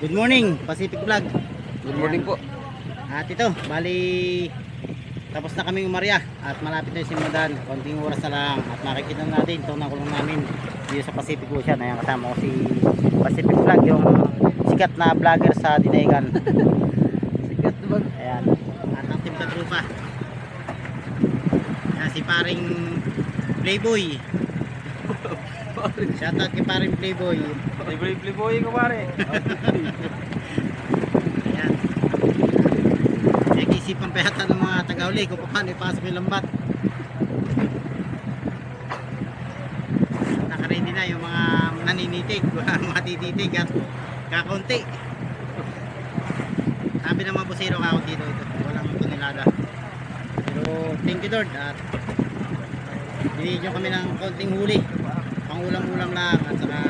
Good morning, Pacific Vlog. Good morning po. At ito, bali tapos na kaming umarya at malapit na yung simulan. Konting oras na lang at makikita na natin itong nakulong namin dito sa Pacific Ocean. Ayan kasama ko si Pacific Vlog, yung sikat na vlogger sa Dinaigan. Sikat naman. Ayan. At ang team katrupa. Ayan, si paring Playboy. Shoutout kay paring Playboy. Libre playboy ko pare. Ayan. Nag-isipan pa yata ng mga taga-uli kung paano ipasok yung lambat. Nakaready na yung mga naninitig, mga tititig at kakunti. Sabi ng mga busero kako dito ito, walang tonelada. Pero thank you Lord at binigyan kami ng konting huli. Ulam-ulam lang at saka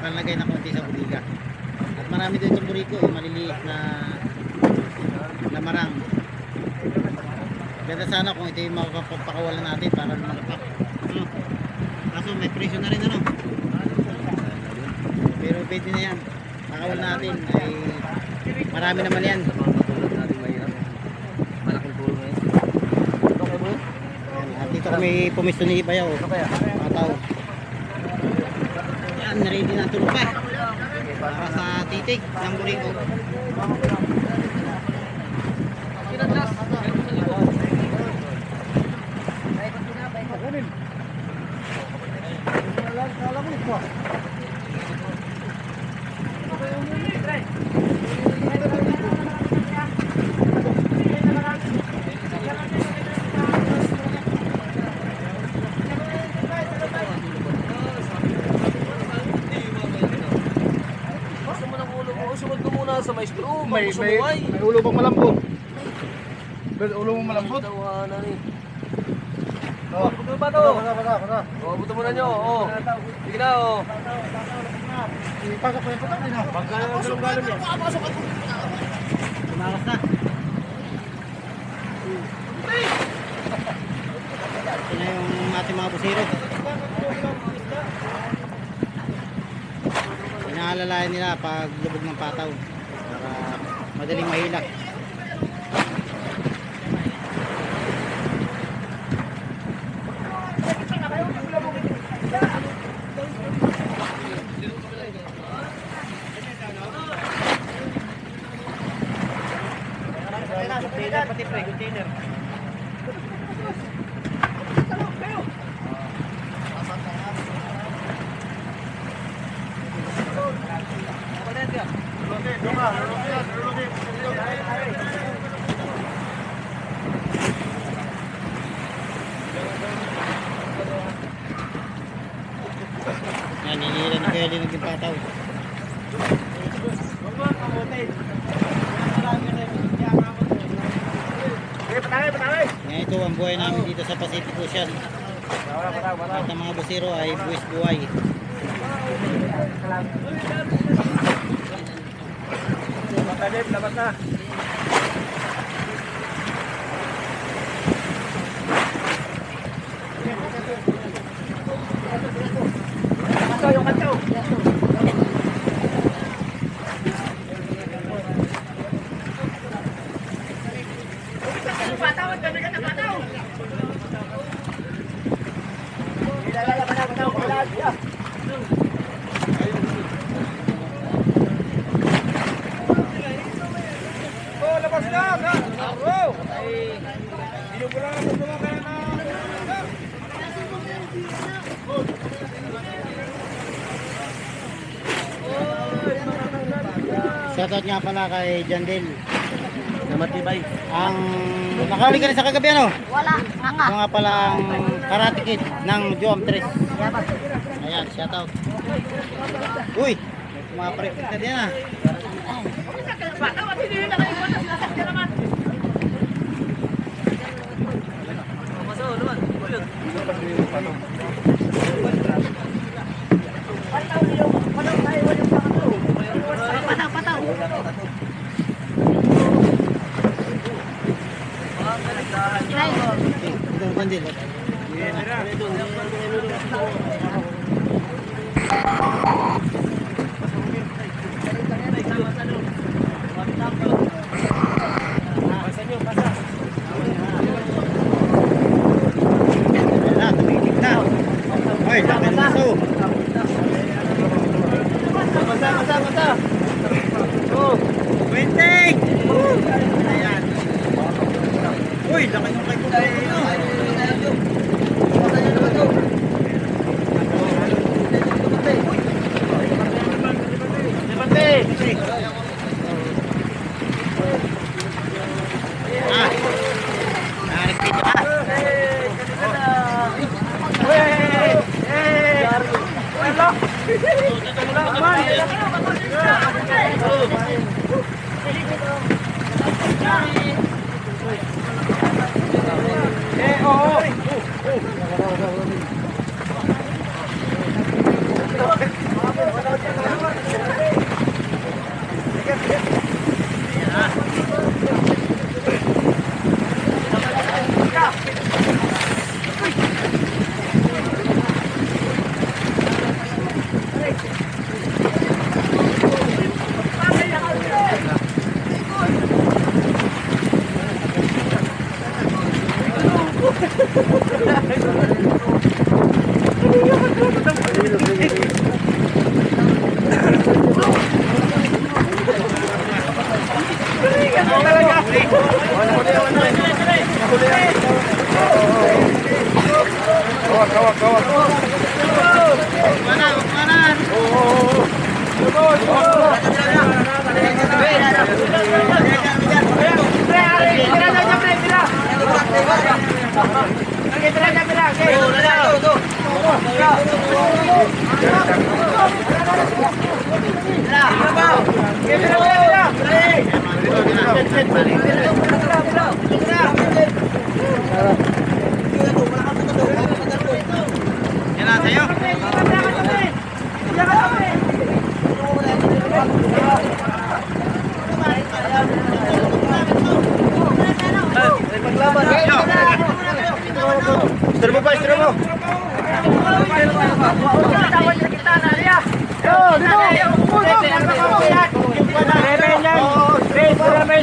panlagay na konti sa buliga. At marami doon sa buriko, yung maliliit na na marang. Ganda sana kung ito yung makapapakawalan natin para makapak. Ano? Kaso may presyo na rin ano. Pero pwede na yan. Pakawal natin ay marami naman yan. Kami pumisto ni Ibayaw. Ano kaya? Mga tao. Yan, ready na ang tulog pa. Para sa titig ng buriko. Gusto bro. may, may, sumuway. may ulo pang malambot. May ulo mong malambot. Tawanan eh. Oh. Buto ba to? Basa, basa, basa. Oh, buto muna nyo. Oh. Sige na oh. Ipasok ko yung patak na. Pagkalong-galong yan. Tumakas na. Ito na yung ating mga busero. Inaalalayan nila pag lubog ng pataw madaling mahilak. pati pre, container. Yan, Linog yung pataw. Ngayon ito ang buhay namin dito sa Pacific Ocean. At ang mga busiro ay buwis buhay. Oh, labas na. Oh. Hindi ko lang ako kaya na. Shoutout nga pala kay Jandel. Namatibay. Ang nakahuli ka rin sa kagabi ano? Wala, nga nga. Ito nga pala ang karate kid ng Joam Tres. Ayan, shoutout. Uy, mga prefect na din ah. Kawan, kawan, kawan. Mana. Thank you. Yan na sa'yo. Istro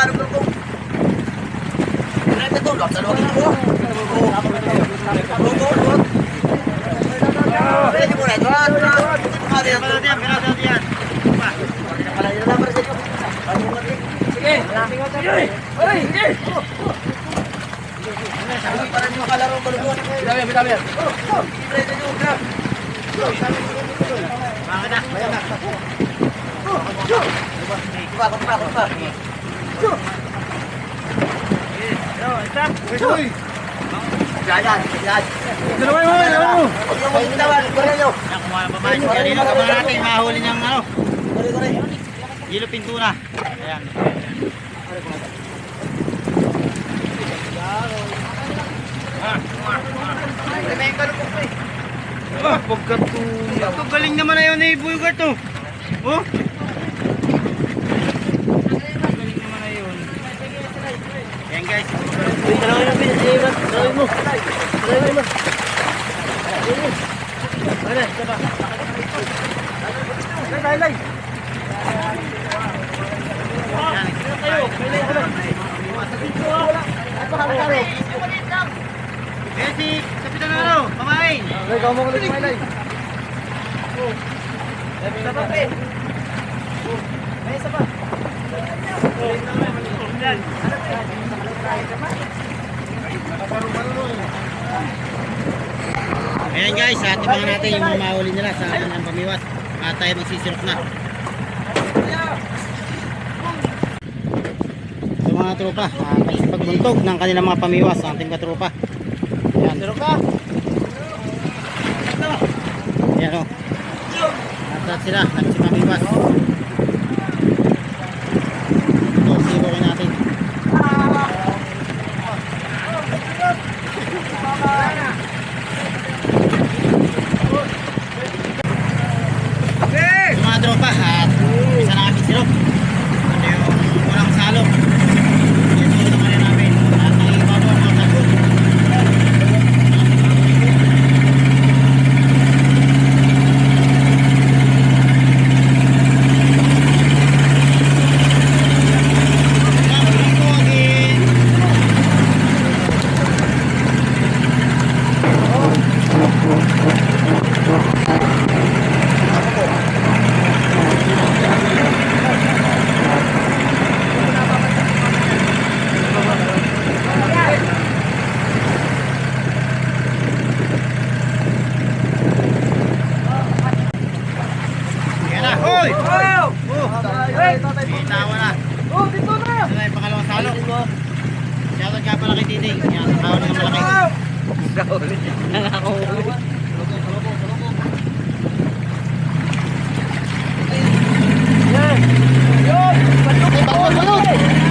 Para hindi makalog ng kong. Diretso to, log sa login ako. Luto, luto. Diretso mo na, na. Hindi mo pirado yan. Pala yun na, inyo. Sige. Ay, hindi. Sabi para hindi makalaro ang balubon. Bitabi, bitabi yan. Diretso nyo, grab. Bakit na? Kupa, kupa, kupa. Uy, yan, yan. dalawa mo, dalawa mo. Huwag nyo magbitawan, kunin nyo. Kumuha ng babae. Kanina ka mga natin, mahuli niyang ano, Kunin, kunin. yelo pintura. Ayan. May kalupok pa eh. Ah, pagkat ko. Ito, galing naman na yun eh, Bulgar to. Oh. Galing naman na yun. Guys. Ayan si Kapitan Aro, pamain. Ikaw mo kulit may live. Ayan guys, at natin yung mga nila sa kanilang pamiwas at tayo magsisirok na. So mga tropa, uh, pagbuntog ng kanilang mga pamiwas ang ating katropa. Ayan. Sirok ka! Ayan o. At sila, at si pamiwas. Nakahuli. Nakahuli. Yan! Yan! Balog! Balog! Balog!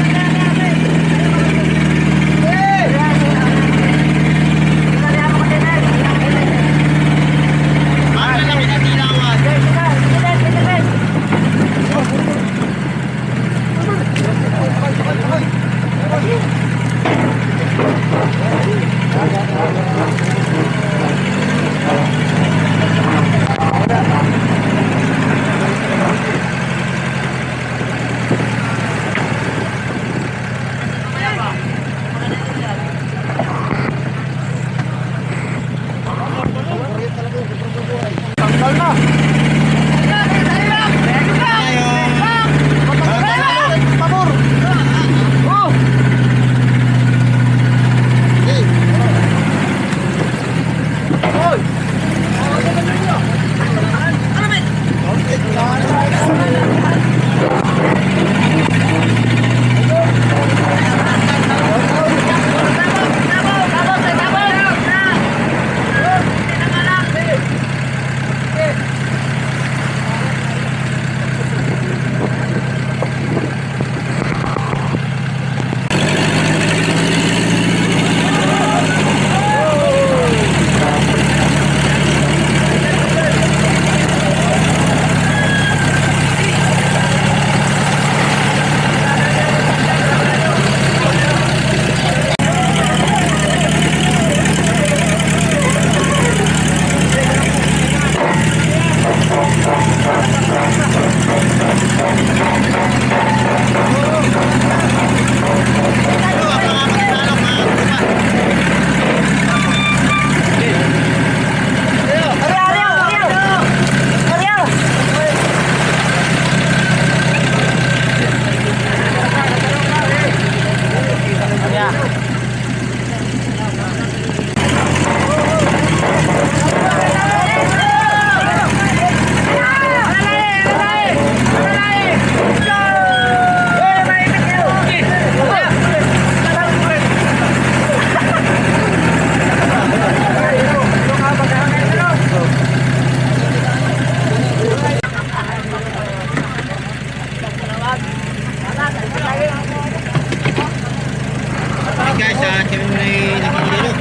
kami muna ay nagigililo.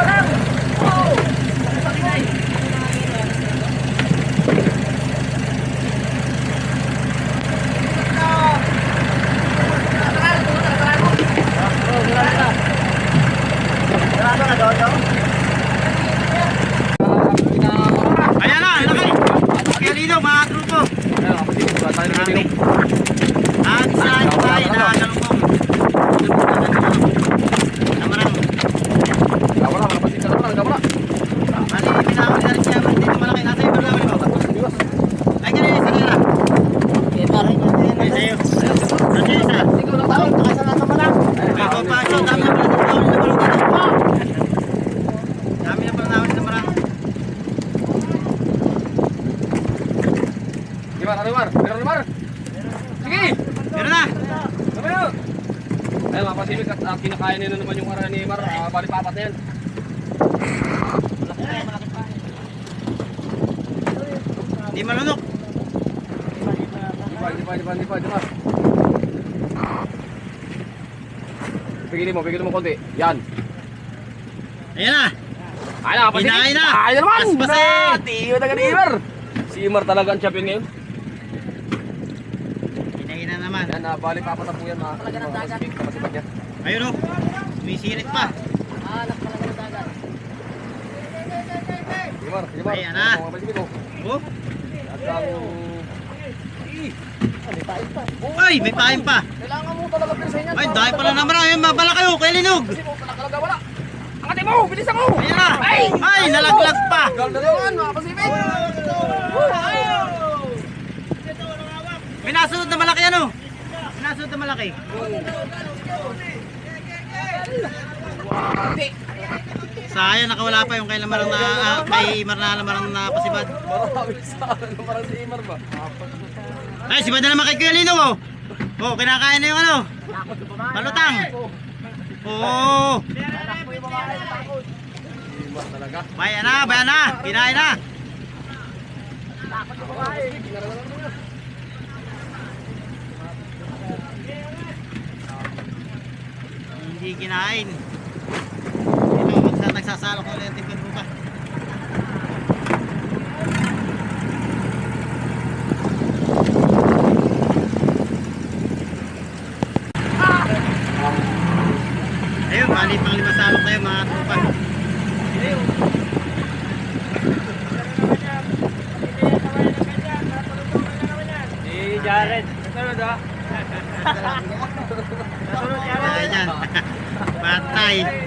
Ayan. Kinakain nila naman yung ara ni Mar. Uh, bali papat na yan. Hindi malunok. Di pa, di pa, di pa, di pa, di pa. Pigilin mo, pigilin mo konti. Yan. Ayan na! Ay na, pasibig. Kinain na. Ay na naman. Paspasin. Na, tiyo na ni Mar. Si Mar talaga ang champion ngayon. Kinain na naman. Yan, uh, bali papat na po yan mga mga pasibig. Kapasibag yan. Ayun o. Sumisirit pa. Sige Mar, sige Mar. Ayan na. Pasibig oh. Oh. Ay, may pain pa. Kailangan mo talaga pilisin yan. Ay, dahil pala naman. Ayun, mabala kayo. Kay Linog. Kasi mo, talaga wala. Angkatin mo, bilisan mo. Ayan na. Ay, nalaglag pa. Ganda naman mga pasibig. May nasunod na malaki ano? Nasunod na malaki. Sayang nakawala pa yung kay Lamarang na ah, kay Marna Lamarang na pasibad. Marami sa akin, Imar? Ay, sibad na naman kay Kuya Linong oh. Oh, kinakain na yung ano. Balutang. Oo. Imar talaga. Bayan na, bayan na. Kinain na. Hindi kinain. Ito, magsa nagsasalok ng lentil ไป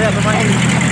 Grabe, kumain.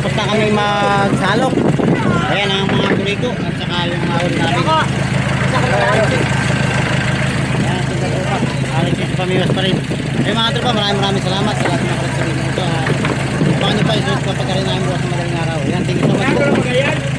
Tapos na kami magsalok. Ayan ang mga kuriko at saka yung mahuli namin. Ayan, tinggal ko pa. Alas pamiwas pa rin. Ayun mga tropa, maraming maraming salamat sa lahat ng mga sa video nito. Baka nyo pa, isunod pa pagkarin namin bukas ng magaling araw. Ayan, tingin so much.